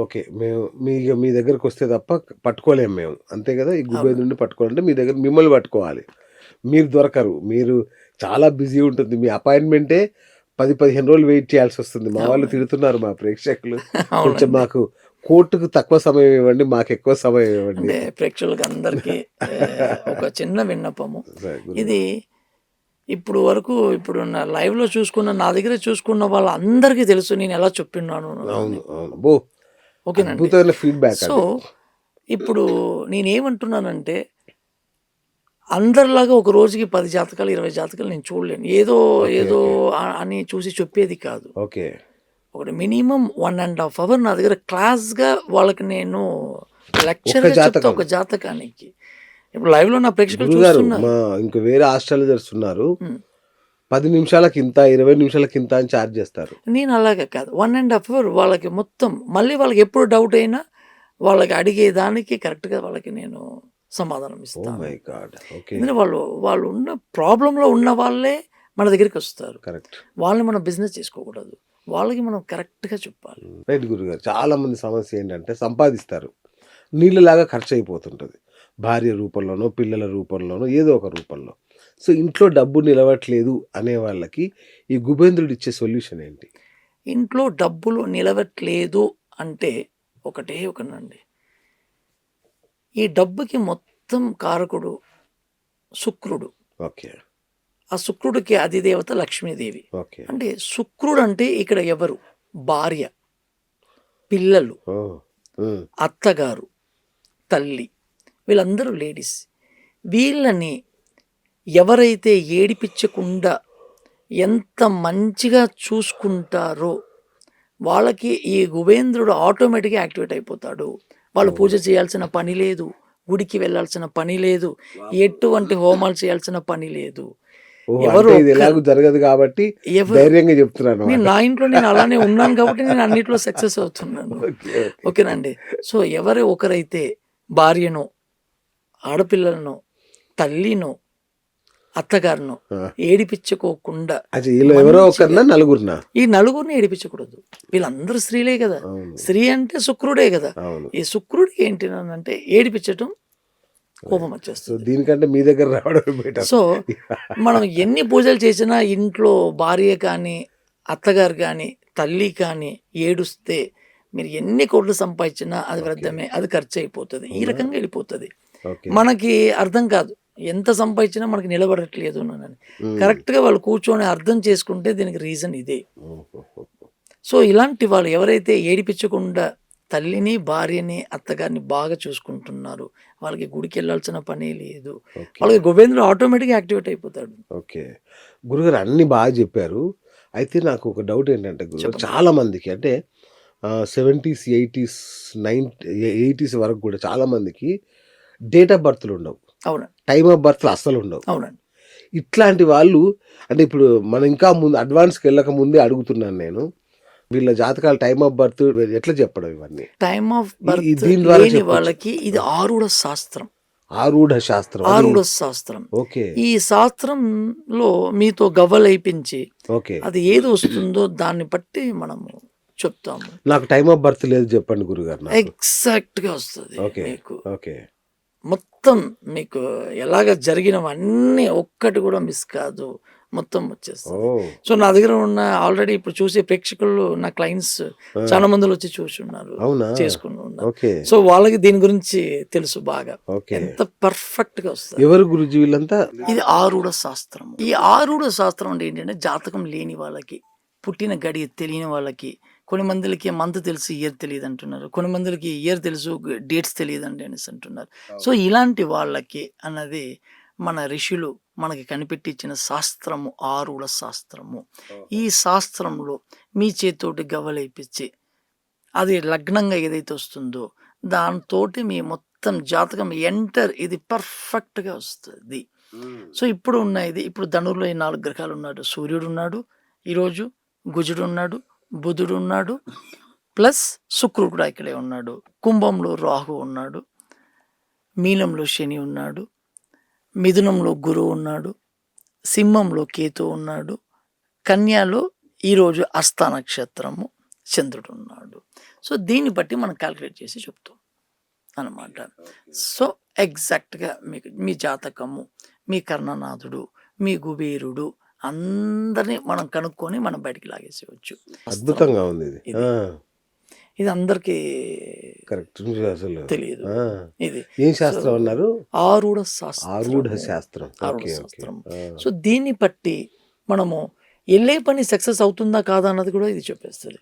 Okay. మేము మీ ఇగ మీ దగ్గరకొస్తే తప్ప పట్టుకోలేము మేము. అంతే గదా! ఈ అవును. నుండి పట్టుకోవాలంటే మీ దగ్గర మిమ్మల్ని పట్టుకోవాలి. మీరు దొరకరు. మీరు చాలా బిజీ ఉంటుంది. మీ అపాయింట్‌మెంటే 10, 15 రోజులు వెయిట్ చేయాల్సొస్తుంది. మా వాళ్ళు. తిడుతున్నారు మా ప్రేక్షకులు. కొంచెం. మాకు కోర్ట్‌కు తక్కువ సమయం ఇవ్వండి. మాకెక్కువ సమయం ఇవ్వండి. అంటే ప్రేక్షకులకందరికీ ఆహ్, ఒక చిన్న విన్నపము. ఇది ఇప్పుడు వరకు ఇప్పుడు నా లైవ్‌లో చూసుకున్న నా దగ్గర చూసుకున్న వాళ్ళందరికీ తెలుసు నేనెలా చెప్పున్నాను అని. అవును. అవును. అబ్బో! ఓకేనండి. Feedback so. ఇప్పుడు నేనేమంటున్నానంటే అందరిలాగా ఒక రోజుకి 10 జాతకాలు, 20 జాతకాలు నేను చూడలేను. ఏదో. ఏదో అని చూసి చెప్పేది కాదు. ఓకే. ఒకటి మినిమమ్ 1 ½ అవర్ నా దగ్గర క్లాస్‌గా వాళ్ళకి నేను ఒక్క లెక్చర్‌గా చెప్తా. ఒక జాతకానికి. ఇప్పుడు లైవ్‌లో నా ప్రేక్షకులు చూస్తున్నారు. ఇంక వేరే ఆస్ట్రాలజర్స్ ఉన్నారు. హ్మ్. 10 నిమిషాలకింత, 20 నిమిషాలకింత అని చార్జ్ చేస్తారు. నేను అలాగా కాదు. 1 ½ అవర్ వాళ్ళకి మొత్తం మళ్ళీ వాళ్ళకి ఎప్పుడు డౌట్ అయినా వాళ్ళకి అడిగేదానికి కరెక్ట్‌గా వాళ్ళకి నేను సమాధానం ఓహ్ ఇస్తాను. ఎందుకంటే వాళ్ళు వాళ్ళు ఉన్న ప్రాబ్లమ్‌లో ఉన్న వాళ్ళే మన దగ్గరికొస్తారు. కరెక్ట్. వాళ్ళని మనం బిజినెస్ చేసుకోకూడదు. వాళ్ళకి మనం కరెక్ట్‌గా చెప్పాలి. రైట్ గురుగారు. చాలా మంది సమస్య ఏంటంటే సంపాదిస్తారు. నీళ్ళలాగా ఖర్చయిపోతుంటది. భార్య రూపంలోనో, పిల్లల రూపంలోనో ఏదో ఒక రూపంలో. సో, ఇంట్లో డబ్బు నిలవట్లేదు అనే వాళ్ళకి ఈ గుబేంద్రుడు ఇచ్చే సొల్యూషన్ ఏంటి? ఇంట్లో డబ్బులు నిలవట్లేదు అంటే ఒకటే ఒకనండి. ఈ డబ్బుకి మొత్తం కారకుడు శుక్రుడు. ఓకే. ఆ శుక్రుడికి అధిదేవత లక్ష్మీదేవి. ఓకే. అంటే శుక్రుడు అంటే ఇక్కడ ఎవరు? భార్య, పిల్లలు. అత్తగారు, తల్లి వీళ్ళందరూ లేడీస్. వీళ్ళని ఎవరైతే ఏడిపించకుండా ఎంత మంచిగా చూసుకుంటారో వాళ్ళకి ఈ గుబేంద్రుడు ఆటోమేటిక్‌గా యాక్టివేట్ అయిపోతాడు. వాళ్ళు పూజ చేయాల్సిన పని లేదు. గుడికి వెళ్ళాల్సిన పని లేదు. ఎటువంటి హోమాలు చేయాల్సిన పని లేదు. ఎవరు ఎలాగూ జరగదు కాబట్టి ధైర్యంగా చెప్తున్నాను నేను. నా ఇంట్లో నేను అలానే ఉన్నాను కాబట్టి నేను అన్నిట్లో సక్సెస్ అవుతున్నాను. ఓకే. ఓకే. ఓకేనండి. సో, ఎవరు ఒకరైతే భార్యనో, ఆడపిల్లలనో, తల్లినో, అత్తగారినో! ఏడిపించుకోకుండా ఎవరో ఒకరినా? నలుగురినా? ఈ నలుగురిని ఏడిపించకూడదు. వీళ్ళందరూ స్త్రీలే కదా! స్త్రీ అంటే శుక్రుడే కదా! ఈ శుక్రుడికి ఏంటి అనంటే ఏడిపించటం కోపం వచ్చేస్తది. దీనికంటే మీ దగ్గర బెటర్. సో, మనం ఎన్ని పూజలు చేసినా ఇంట్లో భార్య కానీ, అత్తగారు కానీ, తల్లి కానీ ఏడుస్తే మీరు ఎన్ని కోట్లు సంపాదించినా అది. వ్యర్థమే. అది ఖర్చయిపోతది. ఈ అవునా? రకంగా వెళ్ళిపోతది. మనకి అర్థం కాదు. ఎంత సంపాదించినా మనకి నిలబడట్లేదు అని. కరెక్ట్‌గా వాళ్ళు కూర్చొని అర్థం చేసుకుంటే దీనికి రీజన్ ఇదే. సో, ఇలాంటి వాళ్ళు ఎవరైతే ఏడిపించకుండా తల్లిని, భార్యని, అత్తగారిని బాగా చూసుకుంటున్నారో వాళ్ళకి గుడికెళ్ళాల్సిన పనే లేదు. వాళ్ళకి గుబేంద్రుడు ఆటోమేటిక్‌గా యాక్టివేట్ అయిపోతాడు. ఓకే. గురుగారు అన్నీ బాగా చెప్పారు. అయితే నాకు ఒక డౌట్ ఏంటంటే గురుగారు చెప్పండి. చాలా మందికి అంటే 70స్, 80స్, నైన్ 80స్ వరకు కూడా చాలా మందికి డేట్ ఆఫ్ బర్త్‌లు ఉండవు. అవునండి. టైమ్ ఆఫ్ బర్త్‌లు అస్సలుండవు. అవునండి. ఇట్లాంటి వాళ్ళు అంటే ఇప్పుడు మనం ఇంకా ముందు అడ్వాన్స్‌కెళ్ళక ముందే అడుగుతున్నాను నేను. వీళ్ళ జాతకాల టైమ్ ఆఫ్ బర్త్ ఎట్లా చెప్పడం ఇవన్నీ? టైమ్ ఆఫ్ బర్త్ దీని ద్వారా. వాళ్ళకి ఇది ఆరుడ శాస్త్రం. ఆరూఢ శాస్త్రం. ఆరుడ శాస్త్రం. ఓకే. ఈ శాస్త్రంలో మీతో గవ్వలేపించి ఓకే. అది ఏది వస్తుందో దాన్ని బట్టి మనము చెప్తాము. నాకు టైమ్ ఆఫ్ బర్త్ లేదు చెప్పండి గురుగారు నాకు. ఎగ్జాక్ట్‌గా వస్తది ఓకే. ఓకే. మొత్తం మీకు ఎలాగ జరిగినవన్నీ ఒక్కటి కూడా మిస్ కాదు. మొత్తం వచ్చేస్తది. సో, నా దగ్గర ఉన్న ఆల్రెడీ ఇప్పుడు చూసే ప్రేక్షకులు నా క్లయింట్స్! చాలా మందిలో వచ్చి చూసున్నారు. అవునా? చేసుకుని ఉన్నారు. సో, వాళ్ళకి దీని గురించి తెలుసు బాగా. ఎంత పర్ఫెక్ట్‌గా వస్తది. ఎవరు గురుజీ వీళ్ళంతా? ఇది ఆరుడ శాస్త్రం. ఈ ఆరుడ శాస్త్రం అంటే ఏంటంటే జాతకం లేని వాళ్ళకి, పుట్టిన గడియ తెలియని వాళ్ళకి, కొన్ని మందిలకి మంత్ తెలుసు ఇయర్ తెలియదు అంటున్నారు. కొన్ని మందిలకి ఇయర్ తెలుసు డేట్స్ తెలియదండి అనేసి అంటున్నారు. సో, ఇలాంటి వాళ్ళకి అన్నది మన ఋషులు మనకి కనిపెట్టించిన శాస్త్రము ఆరుడ శాస్త్రము. ఈ శాస్త్రంలో మీ చేత్తోటి గవ్వలేపిచ్చి అది లగ్నంగా ఏదైతే వస్తుందో దాంతోటి మీ మొత్తం జాతకం ఎంటర్ ఇది పర్ఫెక్ట్‌గా వస్తది. సో, ఇప్పుడు ఉన్న ఇది ఇప్పుడు ధనుర్లో ఈ 4 గ్రహాలు ఉన్నాడు. సూర్యుడు ఉన్నాడు. ఈరోజు కుజుడు ఉన్నాడు. బుధుడు ఉన్నాడు. ప్లస్ శుక్రుడు కూడా ఇక్కడే ఉన్నాడు. కుంభంలో రాహు ఉన్నాడు. మీనంలో శని ఉన్నాడు. మిథునంలో గురువు ఉన్నాడు. సింహంలో కేతు ఉన్నాడు. కన్యాలో ఈరోజు హస్త నక్షత్రము. చంద్రుడు ఉన్నాడు సో దీన్ని బట్టి మనం క్యాలిక్యులేట్ చేసి చెప్తాం అనమాట సో ఎగ్జాక్ట్గా మీకు మీ జాతకము మీ కర్ణనాథుడు మీ కుబేరుడు అందరినీ మనం కనుక్కొని మనం బయటికి లాగేసేయచ్చు. అద్భుతంగా ఉంది ఇది. ఇది. ఇది అందరికీ కరెక్ట్. అసలు. తెలియదు. ఇది. ఏం శాస్త్రం అన్నారు? ఆరుడ శాస్త్రం. ఆరూఢ శాస్త్రం. ఆరుఢ శాస్త్రం. ఆ. సో దీన్ని బట్టి మనము వెళ్ళే పని సక్సెస్ అవుతుందా కాదా అన్నది కూడా ఇది చెప్పేస్తుంది.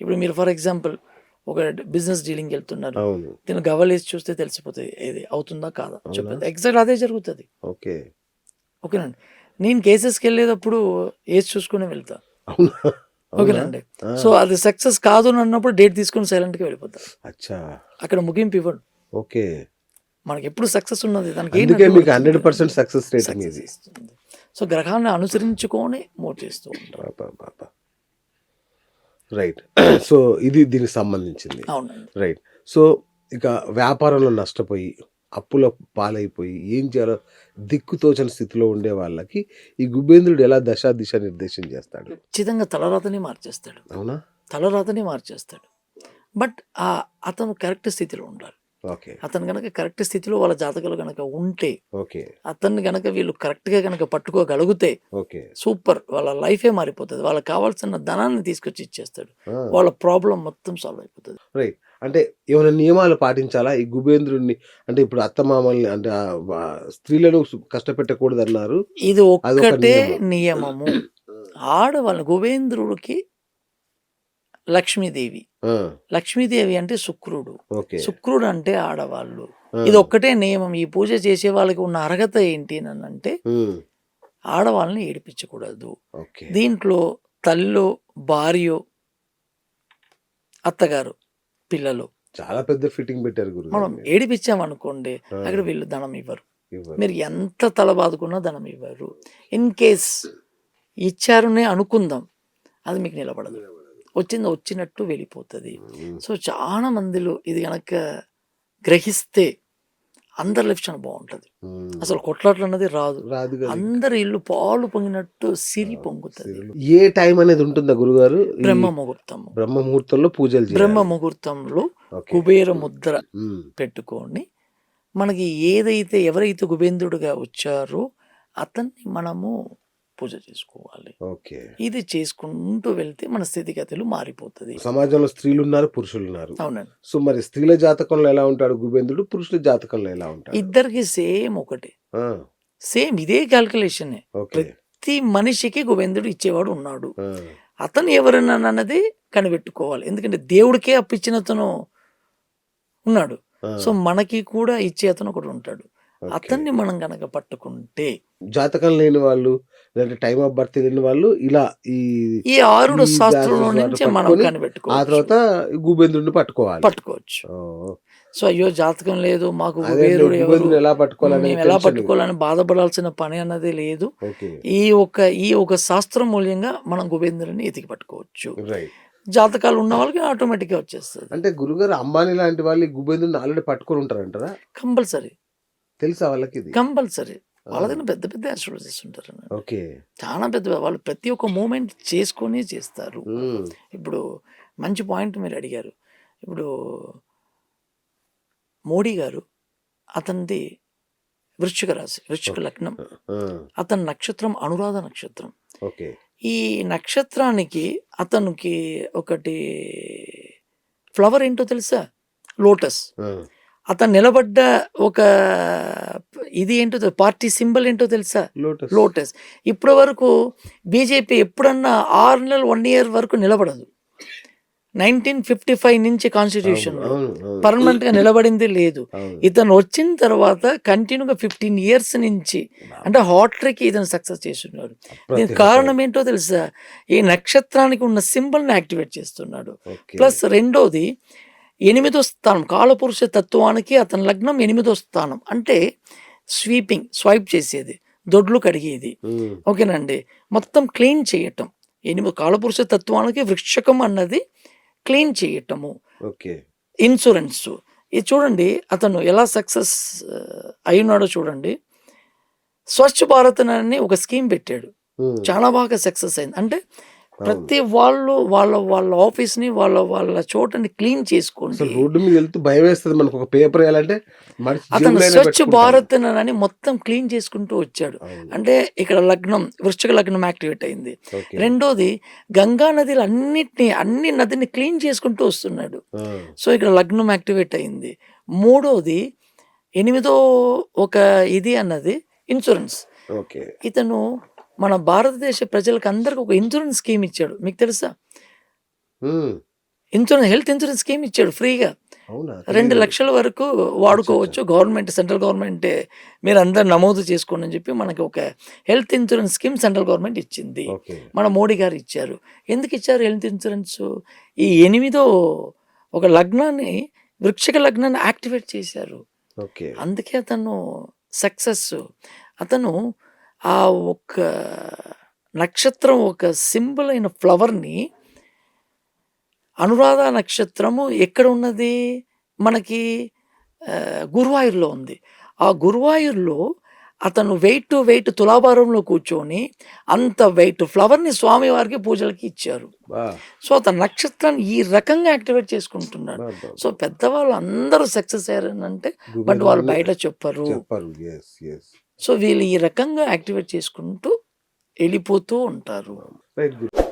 ఇప్పుడు మీరు ఫర్ ఎగ్జాంపుల్ ఒక బిజినెస్ డీలింగ్ వెళ్తున్నారు. అవును. దీన్ని గవ్వలేసి చూస్తే తెలిసిపోతుంది. ఏది అవుతుందా కాదా? చెప్పేది. ఎగ్జాక్ట్ అదే జరుగుతుంది. ఓకే. ఓకేనండి. నేను కేసెస్కి వెళ్ళేటప్పుడు ఏజ్ చూసుకుని వెళ్తా. ఓకేనండి సో అది సక్సెస్ కాదు అని అన్నప్పుడు డేట్ తీసుకొని సైలెంట్గా వెళ్ళిపోతా. అచ్చా. అక్కడ ముగింపు ఇవ్వడు ఓకే. మనకి ఎప్పుడు సక్సెస్ ఉన్నది దానికి మీకు? హండ్రెడ్ పర్సెంట్ సక్సెస్ ఇది. ఇస్తుంది. సో గ్రహాన్ని అనుసరించుకొని మూవ్ చేస్తూ ఉంటాం రైట్ సో ఇది దీనికి సంబంధించింది. అవునండి. రైట్ సో ఇక వ్యాపారంలో నష్టపోయి అప్పుల పాలైపోయి ఏం చేయాలో దిక్కుతోచని స్థితిలో ఉండే వాళ్ళకి ఈ గుబేంద్రుడు ఎలా దశ దిశ నిర్దేశం చేస్తాడు? ఖచ్చితంగా తలరాతని మార్చేస్తాడు. అవునా? తలరాతని మార్చేస్తాడు. బట్ ఆ అతను కరెక్ట్ స్థితిలో ఉండాలి. ఓకే. అతను గనక కరెక్ట్ స్థితిలో వాళ్ళ జాతకాలు గనక ఉంటే ఓకే. అతన్ని గనక వీళ్ళు కరెక్ట్గా గనక పట్టుకోగలిగితే ఓకే. సూపర్. వాళ్ళ లైఫే మారిపోతుంది. వాళ్ళకి కావాల్సిన ధనాన్ని తీసుకొచ్చి ఇచ్చేస్తాడు. వాళ్ళ ప్రాబ్లం మొత్తం సాల్వ్ అయిపోతుంది. రైట్. అంటే ఏమైనా నియమాలు పాటించాలా? ఈ గుబేంద్రుడిని అంటే ఇప్పుడు అత్తమామల్ని అంటే స్త్రీలను కష్టపెట్టకూడదు అన్నారు ఇది ఒక్కటే నియమం. నియమము. ఆడవాళ్ళ గోవేంద్రుడికి లక్ష్మీదేవి. లక్ష్మీదేవి అంటే శుక్రుడు. శుక్రుడు అంటే ఆడవాళ్ళు. ఇది ఒక్కటే నియమం. ఈ పూజ చేసే వాళ్ళకి ఉన్న అర్హత ఏంటి అని అంటే ఆడవాళ్ళని ఏడిపించకూడదు. దీంట్లో తల్లిలో భార్య అత్తగారు పిల్లలు. చాలా పెద్ద ఫిట్టింగ్ పెట్టారు గురు మనం ఏడిపించామనుకోండి అక్కడ వీళ్ళు ధనం ఇవ్వరు. మీరు ఎంత తల బాదుకున్నా ధనం ఇవ్వరు. ఇన్ కేస్ ఇచ్చారనే అనుకుందాం అది మీకు నిలబడదు. వచ్చింది వచ్చినట్టు వెళ్ళిపోతుంది. సో చాలా మందిలో ఇది కనుక గ్రహిస్తే అందరి లైఫ్ చాలా బాగుంటుంది. అసలు కొట్లాట్లు అన్నది రాదు. రాదు అందరి ఇల్లు పాలు పొంగినట్టు సిరి పొంగుతుంది. ఏ టైం అనేది ఉంటుందా గురుగారు? బ్రహ్మ ముహూర్తము. బ్రహ్మ ముహూర్తంలో పూజలు. బ్రహ్మ ముహూర్తంలో. కుబేర ముద్ర పెట్టుకొని మనకి ఏదైతే ఎవరైతే కుబేంద్రుడుగా వచ్చారో అతన్ని మనము పూజ చేసుకోవాలి. ఓకే. ఇది చేసుకుంటూ వెళ్తే మన స్థితిగతులు మారిపోతుంది. సమాజంలో స్త్రీలు ఉన్నారు పురుషులు ఉన్నారు అవునండి. సో మరి స్త్రీల జాతకంలో ఎలా ఉంటాడు గుబేంద్రుడు? పురుషుల జాతకంలో ఎలా ఉంటాడు? ఇద్దరికి సేమ్ ఒకటే. సేమ్ ఇదే క్యాల్కులేషన్ ప్రతి మనిషికి కుబేంద్రుడు ఇచ్చేవాడు ఉన్నాడు. అతను ఎవరన్నా అన్నది కనిపెట్టుకోవాలి. ఎందుకంటే దేవుడికే అప్పిచ్చిన అతను ఉన్నాడు. సో మనకి కూడా ఇచ్చే అతను ఒకడు ఉంటాడు. అతన్ని మనం గనక పట్టుకుంటే జాతకం లేని వాళ్ళు లేదంటే టైం ఆఫ్ బర్త్ లేని వాళ్ళు ఇలా ఈ ఈ ఆరుడు శాస్త్రంలో నుంచి మనం పట్టుకొని ఆ తర్వాత గుబేంద్రుడిని పట్టుకోవాలి. పట్టుకోవచ్చు. సో అయ్యో జాతకం లేదు మాకు ఎలా పట్టుకోవాలని ఎలా పట్టుకోవాలని బాధపడాల్సిన పని అన్నది లేదు. ఈ ఒక ఈ ఒక శాస్త్రం మూల్యంగా మనం కుబేంద్రుని ఎతికి పట్టుకోవచ్చు. జాతకాలు ఉన్న వాళ్ళకి ఆటోమేటిక్గా వచ్చేస్తుంది. అంటే గురుగారు అంబానీ లాంటి వాళ్ళు ఈ గుబేంద్రుడిని ఆల్రెడీ పట్టుకొని ఉంటారంటారా? కంపల్సరీ. తెలుసా వాళ్ళకి ఇది కంపల్సరీ వాళ్ళకైనా పెద్ద పెద్ద ఆస్ట్రాలజిస్ట్ ఉంటారు ఓకే. చాలా పెద్ద వాళ్ళు ప్రతి ఒక్క మూమెంట్ చేసుకొని చేస్తారు. ఇప్పుడు మంచి పాయింట్ మీరు అడిగారు. ఇప్పుడు మోడీ గారు అతనిది వృశ్చిక రాశి వృశ్చిక లగ్నం. అతని నక్షత్రం అనురాధ నక్షత్రం. ఓకే. ఈ నక్షత్రానికి అతనికి ఒకటి ఫ్లవర్ ఏంటో తెలుసా? లోటస్. అతను నిలబడ్డ ఒక ఇది ఏంటో పార్టీ సింబల్ ఏంటో తెలుసా? లోటస్. ఇప్పటి వరకు బీజేపీ ఎప్పుడన్నా ఆరు నెలలు వన్ ఇయర్ వరకు నిలబడదు. నైన్టీన్ ఫిఫ్టీ ఫైవ్ నుంచి కాన్స్టిట్యూషన్. పర్మనెంట్గా నిలబడింది లేదు. ఇతను వచ్చిన తర్వాత కంటిన్యూగా ఫిఫ్టీన్ ఇయర్స్ నుంచి అంటే హాట్ ట్రిక్ ఇతను సక్సెస్ చేస్తున్నాడు. దీనికి కారణం ఏంటో తెలుసా? ఈ నక్షత్రానికి ఉన్న సింబల్ని యాక్టివేట్ చేస్తున్నాడు. ప్లస్ రెండోది ఎనిమిదో స్థానం కాలపురుష తత్వానికి అతని లగ్నం ఎనిమిదో స్థానం. అంటే స్వీపింగ్ స్వైప్ చేసేది దొడ్లు కడిగేది. ఓకేనండి. మొత్తం క్లీన్ చేయటం. ఎనిమిది కాలపురుష తత్వానికి వృక్షకం అన్నది క్లీన్ చేయటము. ఓకే. ఇన్సూరెన్స్. ఇది చూడండి అతను ఎలా సక్సెస్ అయినాడో చూడండి. స్వచ్ఛ భారత్ అని ఒక స్కీమ్ పెట్టాడు. చాలా బాగా సక్సెస్ అయింది. అంటే ప్రతి వాళ్ళు వాళ్ళ వాళ్ళ ఆఫీస్ని వాళ్ళ వాళ్ళ చోటని క్లీన్ చేసుకోండి. రోడ్డు మీద వెళ్తూ భయం వేస్తుంది మనకు. ఒక పేపర్ వేయాలంటే అతను స్వచ్ఛ. భారత్ అని మొత్తం క్లీన్ చేసుకుంటూ వచ్చాడు. అంటే ఇక్కడ లగ్నం వృశ్చిక లగ్నం యాక్టివేట్ అయింది. రెండోది గంగా నదిలు అన్నిటిని అన్ని నదిని క్లీన్ చేసుకుంటూ వస్తున్నాడు. సో ఇక్కడ లగ్నం యాక్టివేట్ అయింది. మూడోది ఎనిమిదో ఒక ఇది అన్నది ఇన్సూరెన్స్. ఇతను మన భారతదేశ ప్రజలకు అందరికి ఒక ఇన్సూరెన్స్ స్కీమ్ ఇచ్చాడు. మీకు తెలుసా? ఇన్సూరెన్స్ హెల్త్ ఇన్సూరెన్స్ స్కీమ్ ఇచ్చాడు ఫ్రీగా. రెండు. లక్షల వరకు వాడుకోవచ్చు. గవర్నమెంట్ సెంట్రల్ గవర్నమెంట్ మీరు అందరు నమోదు చేసుకోండి అని చెప్పి మనకి ఒక health insurance scheme central government ఇచ్చింది. మన మోడీ గారు ఇచ్చారు. ఎందుకు ఇచ్చారు హెల్త్ ఇన్సూరెన్స్ ఈ ఎనిమిదో ఒక లగ్నాన్ని వృక్షిక లగ్నాన్ని యాక్టివేట్ చేశారు. ఓకే. అందుకే అతను సక్సెస్ అతను ఆ ఒక నక్షత్రం ఒక సింబల్ అయిన ఫ్లవర్ని అనురాధ నక్షత్రము ఎక్కడ ఉన్నది? మనకి ఆ, గురువాయూర్లో ఉంది. ఆ గురువాయూర్లో అతను వెయిట్ టు వెయిట్ తులాభారంలో కూర్చొని అంత వెయిట్ ఫ్లవర్ని స్వామివారికి పూజలకి ఇచ్చారు. సో అతను నక్షత్రాన్ని ఈ రకంగా యాక్టివేట్ చేసుకుంటున్నాడు. సో పెద్దవాళ్ళు అందరూ సక్సెస్ అయ్యారని అంటే బట్ వాళ్ళు బయట చెప్పరు. సో వీళ్ళు ఈ రకంగా యాక్టివేట్ చేసుకుంటూ వెళ్ళిపోతూ ఉంటారు. గుడ్.